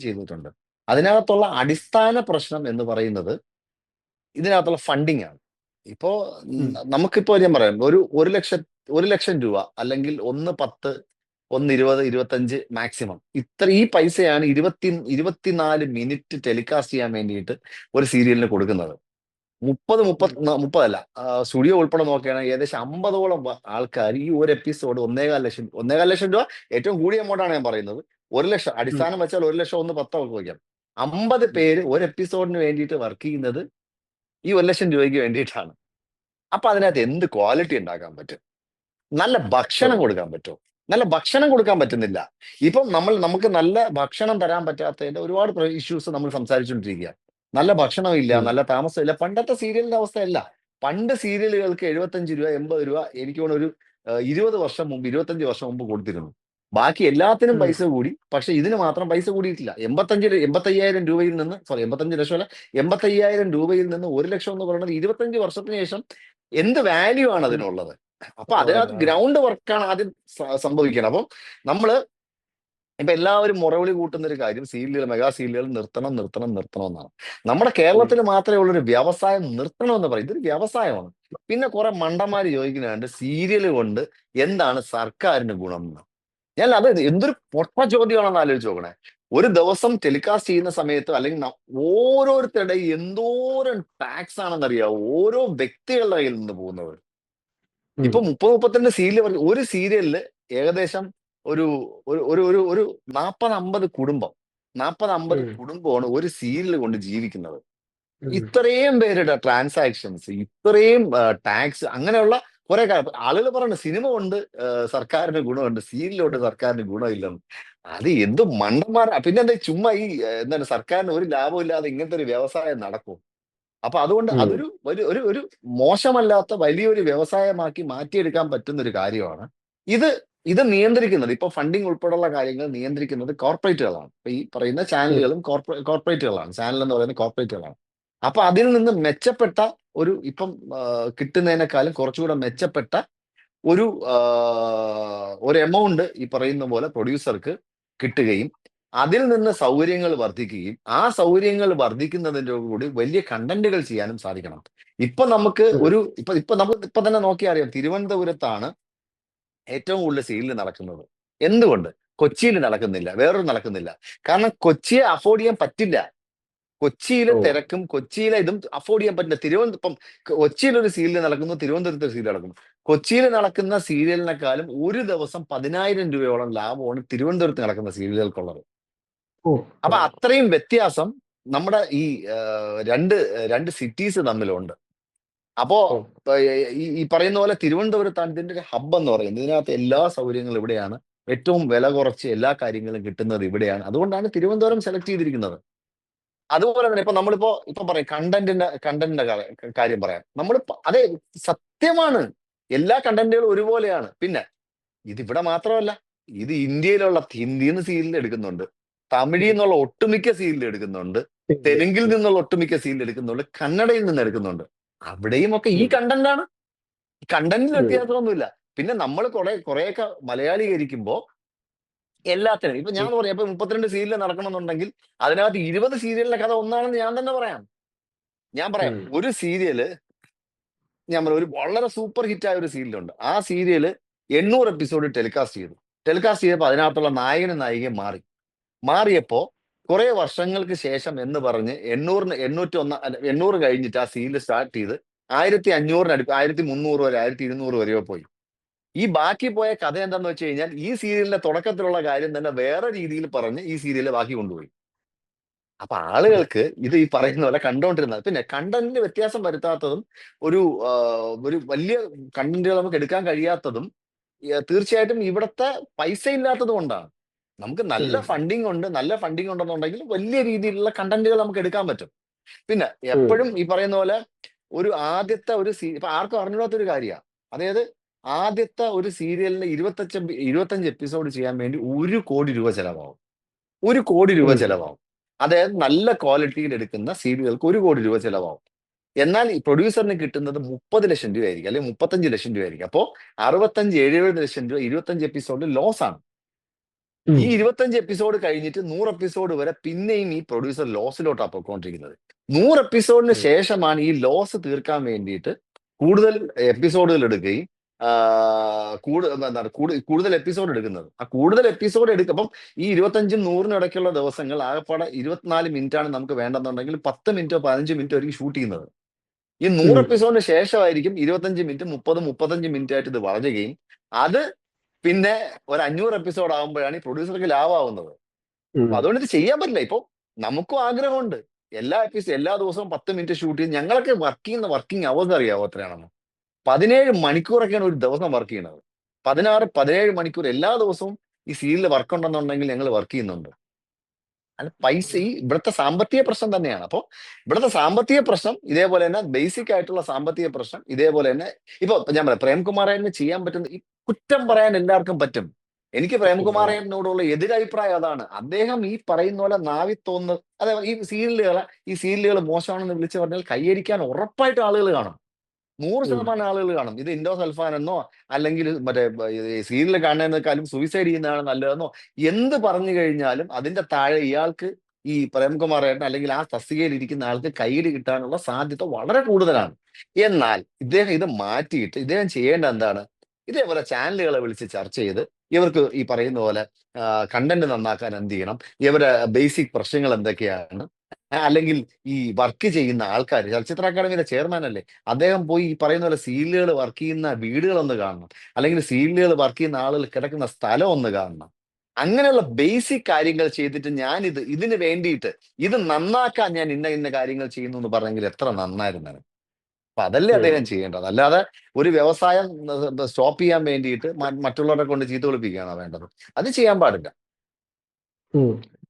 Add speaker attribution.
Speaker 1: ചെയ്തിട്ടുണ്ട്. അതിനകത്തുള്ള അടിസ്ഥാന പ്രശ്നം എന്ന് പറയുന്നത് ഇതിനകത്തുള്ള ഫണ്ടിങ് ആണ്. ഇപ്പോ. നമുക്കിപ്പോ ഞാൻ പറയാം. ഒരു ഒരു ലക്ഷം ഒരു ലക്ഷം രൂപ അല്ലെങ്കിൽ ഒന്ന് പത്ത് ഒന്ന് ഇരുപത് ഇരുപത്തഞ്ച് മാക്സിമം ഇത്ര ഈ പൈസയാണ് ഇരുപത്തി ഇരുപത്തിനാല് മിനിറ്റ് ടെലികാസ്റ്റ് ചെയ്യാൻ വേണ്ടിയിട്ട് ഒരു സീരിയലിന് കൊടുക്കുന്നത്. മുപ്പത് മുപ്പത് മുപ്പതല്ല. സ്റ്റുഡിയോ ഉൾപ്പെടെ നോക്കുകയാണെങ്കിൽ ഏകദേശം അമ്പതോളം ആൾക്കാർ ഈ ഒരു എപ്പിസോഡ് ഒന്നേകാൽ ലക്ഷം ഒന്നേകാൽ ലക്ഷം രൂപ ഏറ്റവും കൂടിയ എമൗണ്ടാണ് ഞാൻ പറയുന്നത്. ഒരു ലക്ഷം അടിസ്ഥാനം വെച്ചാൽ ഒരു ലക്ഷം ഒന്ന് പത്തോ ഒക്കെ വയ്ക്കാം അമ്പത് പേര് ഒരു എപ്പിസോഡിന് വേണ്ടിയിട്ട് വർക്ക് ചെയ്യുന്നത് ഈ ഒരു ലക്ഷം രൂപയ്ക്ക് വേണ്ടിയിട്ടാണ്. അപ്പൊ അതിനകത്ത് എന്ത് ക്വാളിറ്റി ഉണ്ടാക്കാൻ പറ്റും? നല്ല ഭക്ഷണം കൊടുക്കാൻ പറ്റുമോ നല്ല ഭക്ഷണം കൊടുക്കാൻ പറ്റുന്നില്ല. ഇപ്പം നമ്മൾ നമുക്ക് നല്ല ഭക്ഷണം തരാൻ പറ്റാത്തതിന്റെ ഒരുപാട് ഇഷ്യൂസ് നമ്മൾ സംസാരിച്ചുകൊണ്ടിരിക്കുകയാണ്. നല്ല ഭക്ഷണം ഇല്ല നല്ല താമസമില്ല പണ്ടത്തെ സീരിയലിന്റെ അവസ്ഥയല്ല പണ്ട് സീരിയലുകൾക്ക് എഴുപത്തഞ്ച് രൂപ എൺപത് രൂപ എനിക്ക് ഒരു ഇരുപത് വർഷം മുമ്പ് ഇരുപത്തഞ്ച് വർഷം മുമ്പ് കൊടുത്തിരുന്നു. ബാക്കി എല്ലാത്തിനും. പൈസ കൂടി. പക്ഷെ ഇതിന് മാത്രം പൈസ കൂടിയിട്ടില്ല. എൺപത്തഞ്ച് എൺപത്തയ്യായിരം രൂപയിൽ നിന്ന് സോറി എൺപത്തഞ്ച് ലക്ഷം അല്ല എൺപത്തയ്യായിരം രൂപയിൽ നിന്ന് ഒരു ലക്ഷം എന്ന് പറയുന്നത് ഇരുപത്തഞ്ച് വർഷത്തിന് ശേഷം എന്ത് വാല്യൂ ആണ് അതിനുള്ളത്? അപ്പൊ അതിനകത്ത് ഗ്രൗണ്ട് വർക്കാണ് ആദ്യം സംഭവിക്കുന്നത് അപ്പം നമ്മൾ ഇപ്പൊ എല്ലാവരും മുറവിളി കൂട്ടുന്ന ഒരു കാര്യം സീരിയലുകൾ മെഗാ സീരിയലുകൾ നിർത്തണം നിർത്തണം നിർത്തണം എന്നാണ്. നമ്മുടെ കേരളത്തിൽ മാത്രമേ ഉള്ളൊരു വ്യവസായം നിർത്തണം എന്ന് പറയും ഇതൊരു വ്യവസായമാണ്. പിന്നെ കുറെ മണ്ടന്മാര് ചോദിക്കുന്നുണ്ട് സീരിയൽ കൊണ്ട് എന്താണ് സർക്കാരിന് ഗുണം എന്ന്? ഞാൻ അത് എന്തൊരു പൊട്ട ചോദ്യമാണെന്ന് ആലോചിച്ച് നോക്കണേ ഒരു ദിവസം ടെലികാസ്റ്റ് ചെയ്യുന്ന സമയത്ത് അല്ലെങ്കിൽ ഓരോരുത്തരുടെ എന്തോരം ടാക്സ് ആണെന്നറിയാം ഓരോ വ്യക്തികളുടെ കയ്യിൽ നിന്ന്
Speaker 2: പോകുന്നവർ.
Speaker 1: ഇപ്പൊ മുപ്പത് മുപ്പത്തിരണ്ട് സീരിയൽ പറഞ്ഞു ഒരു സീരിയലിൽ ഏകദേശം ഒരു ഒരു ഒരു ഒരു നാപ്പത് അമ്പത് കുടുംബം നാപ്പത് അമ്പത്. കുടുംബമാണ് ഒരു സീരിയൽ കൊണ്ട് ജീവിക്കുന്നത്. ഇത്രയും പേരുടെ ട്രാൻസാക്ഷൻസ് ഇത്രയും ടാക്സ് അങ്ങനെയുള്ള കുറെ ആളുകൾ പറയുന്നത് സിനിമ കൊണ്ട് സർക്കാരിന് ഗുണമുണ്ട് സീരിയലോട്ട് സർക്കാരിന് ഗുണമില്ലെന്ന്. അത് എന്ത് മണ്ടന്മാരാ. പിന്നെ എന്താ ചുമ്മാ ഈ എന്താണ് സർക്കാരിന് ഒരു ലാഭം ഇല്ലാതെ ഇങ്ങനത്തെ ഒരു വ്യവസായം നടക്കും. അപ്പൊ അതുകൊണ്ട് അതൊരു ഒരു ഒരു ഒരു മോശമല്ലാത്ത വലിയൊരു വ്യവസായമാക്കി മാറ്റിയെടുക്കാൻ പറ്റുന്ന ഒരു കാര്യമാണ്. ഇത് ഇത് നിയന്ത്രിക്കുന്നത് ഇപ്പൊ ഫണ്ടിങ് ഉൾപ്പെടെയുള്ള കാര്യങ്ങൾ നിയന്ത്രിക്കുന്നത് കോർപ്പറേറ്റുകളാണ്. ഇപ്പൊ ഈ പറയുന്ന ചാനലുകളും കോർപ്പറേറ്റുകളാണ്. ചാനൽ എന്ന് പറയുന്നത് കോർപ്പറേറ്റുകളാണ്. അപ്പൊ അതിൽ നിന്ന് മെച്ചപ്പെട്ട ഒരു ഇപ്പം കിട്ടുന്നതിനേക്കാളും കുറച്ചുകൂടെ മെച്ചപ്പെട്ട ഒരു ഒരു എമൗണ്ട് ഈ പറയുന്ന പോലെ പ്രൊഡ്യൂസർക്ക് കിട്ടുകയും അതിൽ നിന്ന് സൗകര്യങ്ങൾ വർദ്ധിക്കുകയും ആ സൗകര്യങ്ങൾ വർദ്ധിക്കുന്നതിന്റെ കൂടി വലിയ കണ്ടന്റുകൾ ചെയ്യാനും സാധിക്കണം. ഇപ്പൊ നമുക്ക് ഒരു ഇപ്പൊ ഇപ്പൊ നമുക്ക് ഇപ്പൊ തന്നെ നോക്കിയാൽ അറിയാം തിരുവനന്തപുരത്താണ് ഏറ്റവും കൂടുതൽ സെയിലിൽ നടക്കുന്നത്. എന്തുകൊണ്ട്? കൊച്ചിയിൽ നടക്കുന്നില്ല വേറൊരു നടക്കുന്നില്ല. കാരണം കൊച്ചിയെ അഫോർഡ് ചെയ്യാൻ പറ്റില്ല. കൊച്ചിയിലെ. തിരക്കും കൊച്ചിയിലെ ഇതും അഫോർഡ് ചെയ്യാൻ പറ്റില്ല തിരുവനന്തപുരം ഇപ്പം കൊച്ചിയിൽ ഒരു സീരിയൽ നടക്കുന്നു തിരുവനന്തപുരത്ത് ഒരു സീരിയൽ നടക്കുന്നു. കൊച്ചിയിൽ നടക്കുന്ന സീരിയലിനെക്കാളും ഒരു ദിവസം പതിനായിരം രൂപയോളം ലാഭമാണ് തിരുവനന്തപുരത്ത് നടക്കുന്ന സീരിയലുകൾക്കുള്ളത്. അപ്പൊ അത്രയും വ്യത്യാസം നമ്മുടെ ഈ രണ്ട് രണ്ട് സിറ്റീസ് തമ്മിലുണ്ട്. അപ്പോ ഈ പറയുന്ന പോലെ തിരുവനന്തപുരത്താണ് ഇതിന്റെ ഒരു ഹബ്ബ് എന്ന് പറയുന്നത്. ഇതിനകത്ത് എല്ലാ സൗകര്യങ്ങളും ഇവിടെയാണ്. ഏറ്റവും വില കുറച്ച് എല്ലാ കാര്യങ്ങളും കിട്ടുന്നത് ഇവിടെയാണ്. അതുകൊണ്ടാണ് തിരുവനന്തപുരം സെലക്ട് ചെയ്തിരിക്കുന്നത്. അതുപോലെ തന്നെ ഇപ്പൊ നമ്മളിപ്പോ ഇപ്പൊ പറയാം കണ്ടന്റിന്റെ കണ്ടന്റിന്റെ കാര്യം പറയാം. നമ്മൾ അതെ സത്യമാണ്. എല്ലാ കണ്ടന്റുകളും ഒരുപോലെയാണ്. പിന്നെ ഇതിവിടെ ഇവിടെ മാത്രമല്ല ഇത് ഇന്ത്യയിലുള്ള ഹിന്ദിയിൽ നിന്ന് സീരിയൽ എടുക്കുന്നുണ്ട്. തമിഴിൽ നിന്നുള്ള ഒട്ടുമിക്ക സീരിയൽ എടുക്കുന്നുണ്ട്. തെലുങ്കിൽ നിന്നുള്ള ഒട്ടുമിക്ക സീരിയൽ എടുക്കുന്നുണ്ട്. കന്നഡയിൽ നിന്ന് എടുക്കുന്നുണ്ട്. അവിടെയും ഒക്കെ ഈ കണ്ടന്റാണ് കണ്ടന്റിൽ വ്യത്യാസമൊന്നുമില്ല. പിന്നെ നമ്മൾ കുറെ കുറെയൊക്കെ മലയാളീകരിക്കുമ്പോ എല്ലാത്തിനും. ഇപ്പൊ ഞാൻ പറയാം ഇപ്പൊ മുപ്പത്തിരണ്ട് സീരിയൽ നടക്കണമെന്നുണ്ടെങ്കിൽ അതിനകത്ത് ഇരുപത് സീരിയലിന്റെ കഥ ഒന്നാണെന്ന് ഞാൻ തന്നെ പറയാം. ഞാൻ പറയാം ഒരു സീരിയൽ ഞാൻ പറയാം ഒരു വളരെ സൂപ്പർ ഹിറ്റ് ആയ ഒരു സീരിയലുണ്ട് ആ സീരിയൽ എണ്ണൂറ് എപ്പിസോഡ് ടെലികാസ്റ്റ് ചെയ്തു. ടെലികാസ്റ്റ് ചെയ്തപ്പോൾ അതിനകത്തുള്ള നായകനും നായികയും മാറി. മാറിയപ്പോ കുറെ വർഷങ്ങൾക്ക് ശേഷം എന്ന് പറഞ്ഞ് എണ്ണൂറിന് എണ്ണൂറ്റി ഒന്ന് എണ്ണൂറ് കഴിഞ്ഞിട്ട് ആ സീരിയൽ സ്റ്റാർട്ട് ചെയ്ത് ആയിരത്തി അഞ്ഞൂറിന് അടുപ്പ് ആയിരത്തി മുന്നൂറ് വരെ ആയിരത്തി ഇരുന്നൂറ് വരെയോ പോയി. ഈ ബാക്കി പോയ കഥ എന്താന്ന് വെച്ച് കഴിഞ്ഞാൽ ഈ സീരിയലിന്റെ തുടക്കത്തിലുള്ള കാര്യം തന്നെ വേറെ രീതിയിൽ പറഞ്ഞ് ഈ സീരിയൽ ബാക്കി കൊണ്ടുപോയി. അപ്പൊ ആളുകൾക്ക് ഇത് ഈ പറയുന്ന പോലെ കണ്ടോണ്ടിരുന്നത്. പിന്നെ കണ്ടന്റിന് വ്യത്യാസം വരുത്താത്തതും ഒരു ഒരു വലിയ കണ്ടന്റുകൾ നമുക്ക് എടുക്കാൻ കഴിയാത്തതും തീർച്ചയായിട്ടും ഇവിടുത്തെ പൈസ ഇല്ലാത്തത് കൊണ്ടാണ്. നമുക്ക് നല്ല. ഫണ്ടിങ് ഉണ്ട് നല്ല ഫണ്ടിങ് ഉണ്ടെന്നുണ്ടെങ്കിൽ വലിയ രീതിയിലുള്ള കണ്ടന്റുകൾ നമുക്ക് എടുക്കാൻ പറ്റും. പിന്നെ എപ്പോഴും ഈ പറയുന്ന പോലെ ഒരു ആദ്യത്തെ ഒരു സീ ഇപ്പൊ ആർക്കും അറിഞ്ഞൂടാത്ത ഒരു കാര്യമാണ്. അതായത് ആദ്യത്തെ ഒരു സീരിയലിന് ഇരുപത്തഞ്ച് ഇരുപത്തഞ്ച് എപ്പിസോഡ് ചെയ്യാൻ വേണ്ടി ഒരു കോടി രൂപ ചെലവാകും. ഒരു കോടി രൂപ. ചെലവാകും. അതായത് നല്ല ക്വാളിറ്റിയിൽ എടുക്കുന്ന സീരിയലുകൾക്ക് ഒരു കോടി രൂപ ചെലവാകും. എന്നാൽ ഈ പ്രൊഡ്യൂസറിന് കിട്ടുന്നത് മുപ്പത് ലക്ഷം രൂപ ആയിരിക്കും അല്ലെങ്കിൽ മുപ്പത്തഞ്ച് ലക്ഷം രൂപ ആയിരിക്കും അപ്പോൾ അറുപത്തഞ്ച് എഴുപത് ലക്ഷം രൂപ ഇരുപത്തഞ്ച് എപ്പിസോഡ് ലോസ് ആണ്. ഈ ഇരുപത്തഞ്ച് എപ്പിസോഡ് കഴിഞ്ഞിട്ട് നൂറ് എപ്പിസോഡ് വരെ പിന്നെയും ഈ പ്രൊഡ്യൂസർ ലോസിലോട്ടാണ് പോയിക്കൊണ്ടിരിക്കുന്നത് നൂറ് എപ്പിസോഡിന്. ശേഷമാണ് ഈ ലോസ് തീർക്കാൻ വേണ്ടിയിട്ട് കൂടുതൽ എപ്പിസോഡുകൾ എടുക്കുകയും ആ, കൂടു- കൂടുതൽ എപ്പിസോഡ് എടുക്കുന്നത്. ആ കൂടുതൽ എപ്പിസോഡ് എടുക്കുമ്പം ഈ ഇരുപത്തഞ്ചും നൂറിനും ഇടയ്ക്കുള്ള ദിവസങ്ങൾ ആകെപ്പാടെ ഇരുപത്തിനാല് മിനിറ്റ് ആണ് നമുക്ക് വേണ്ടെന്നുണ്ടെങ്കിൽ പത്ത് മിനിറ്റോ പതിനഞ്ച് മിനിറ്റോ ആയിരിക്കും ഷൂട്ട് ചെയ്യുന്നത്. ഈ നൂറ്. എപ്പിസോഡിന് ശേഷമായിരിക്കും ഇരുപത്തഞ്ച് മിനിറ്റ് മുപ്പത് മുപ്പത്തഞ്ച് മിനിറ്റ് ആയിട്ട് ഇത് വളരുകയും അത് പിന്നെ ഒരു അഞ്ഞൂറ് എപ്പിസോഡ് ആകുമ്പോഴാണ് ഈ പ്രൊഡ്യൂസർക്ക്. അപ്പൊ അതുകൊണ്ട് ഇത് ചെയ്യാൻ പറ്റില്ല. ഇപ്പൊ നമുക്കും ആഗ്രഹമുണ്ട്. എല്ലാ എപ്പിസോഡ് എല്ലാ ദിവസവും പത്ത് മിനിറ്റ് ഷൂട്ട് ചെയ്ത് ഞങ്ങളൊക്കെ വർക്ക് ചെയ്യുന്ന വർക്കിംഗ് അവേഴ്സ് അറിയാവോ എത്രയാണെന്ന് പതിനേഴ് മണിക്കൂറൊക്കെയാണ് ഒരു ദിവസം വർക്ക് ചെയ്യുന്നത്. പതിനാറ് പതിനേഴ് മണിക്കൂർ എല്ലാ ദിവസവും ഈ സീരിയലിൽ വർക്ക് ഉണ്ടെന്നുണ്ടെങ്കിൽ ഞങ്ങൾ വർക്ക് ചെയ്യുന്നുണ്ട്. അത് പൈസ ഈ ഇവിടുത്തെ സാമ്പത്തിക പ്രശ്നം തന്നെയാണ്. അപ്പോൾ ഇവിടുത്തെ സാമ്പത്തിക പ്രശ്നം ഇതേപോലെ തന്നെ ബേസിക് ആയിട്ടുള്ള സാമ്പത്തിക പ്രശ്നം ഇതേപോലെ തന്നെ ഇപ്പൊ ഞാൻ പറയാം പ്രേംകുമാറേന് ചെയ്യാൻ പറ്റുന്ന ഈ കുറ്റം പറയാൻ എല്ലാവർക്കും പറ്റും. എനിക്ക് പ്രേംകുമാറേനോടുള്ള എതിരഭിപ്രായം അതാണ്. അദ്ദേഹം ഈ പറയുന്ന പോലെ നാവി തോന്നുന്നത് അതെ ഈ സീരിയലുകളെ ഈ സീരിയലുകൾ മോശമാണെന്ന് വിളിച്ചു പറഞ്ഞാൽ കൈയടിക്കാൻ ഉറപ്പായിട്ട് ആളുകൾ കാണും. നൂറ്. ശതമാനം ആളുകൾ കാണും. ഇത് ഇൻഡോ സൽഫാൻ എന്നോ അല്ലെങ്കിൽ മറ്റേ സീരിയൽ കാണുന്നതിനേക്കാളും സൂയിസൈഡ് ചെയ്യുന്നതാണ് നല്ലതെന്നോ എന്ത് പറഞ്ഞു കഴിഞ്ഞാലും അതിന്റെ താഴെ ഇയാൾക്ക് ഈ പ്രേംകുമാർ ഏട്ടൻ അല്ലെങ്കിൽ ആ തസ്തികയിൽ ഇരിക്കുന്ന ആൾക്ക് കയ്യിൽ കിട്ടാനുള്ള സാധ്യത വളരെ കൂടുതലാണ്. എന്നാൽ ഇദ്ദേഹം ഇത് മാറ്റിയിട്ട് ഇദ്ദേഹം ചെയ്യേണ്ട എന്താണ്? ഇതേപോലെ ചാനലുകളെ വിളിച്ച് ചർച്ച ചെയ്ത് ഇവർക്ക് ഈ പറയുന്ന പോലെ കണ്ടന്റ് നന്നാക്കാൻ എന്ത് ചെയ്യണം? ഇവരുടെ ബേസിക് പ്രശ്നങ്ങൾ എന്തൊക്കെയാണ്? അല്ലെങ്കിൽ ഈ വർക്ക് ചെയ്യുന്ന ആൾക്കാർ ചലച്ചിത്ര അക്കാദമിയുടെ ചെയർമാൻ അല്ലേ അദ്ദേഹം പോയി ഈ പറയുന്ന പോലെ സീലുകൾ വർക്ക് ചെയ്യുന്ന വീടുകളൊന്ന് കാണണം. അല്ലെങ്കിൽ സീലുകൾ വർക്ക് ചെയ്യുന്ന ആളുകൾ കിടക്കുന്ന സ്ഥലം ഒന്ന് കാണണം. അങ്ങനെയുള്ള ബേസിക് കാര്യങ്ങൾ ചെയ്തിട്ട് ഞാൻ ഇത് ഇതിന് വേണ്ടിയിട്ട് ഇത് നന്നാക്കാൻ ഞാൻ ഇന്ന ഇന്ന കാര്യങ്ങൾ ചെയ്യുന്നു എന്ന് പറഞ്ഞെങ്കിൽ എത്ര നന്നായിരുന്നു അപ്പൊ അതല്ലേ അദ്ദേഹം ചെയ്യേണ്ടത്. അല്ലാതെ ഒരു വ്യവസായം സ്റ്റോപ്പ് ചെയ്യാൻ വേണ്ടിയിട്ട് മറ്റുള്ളവരെ കൊണ്ട് ചീത്ത വിളിപ്പിക്കുകയാണോ വേണ്ടത്? അത് ചെയ്യാൻ പാടില്ല.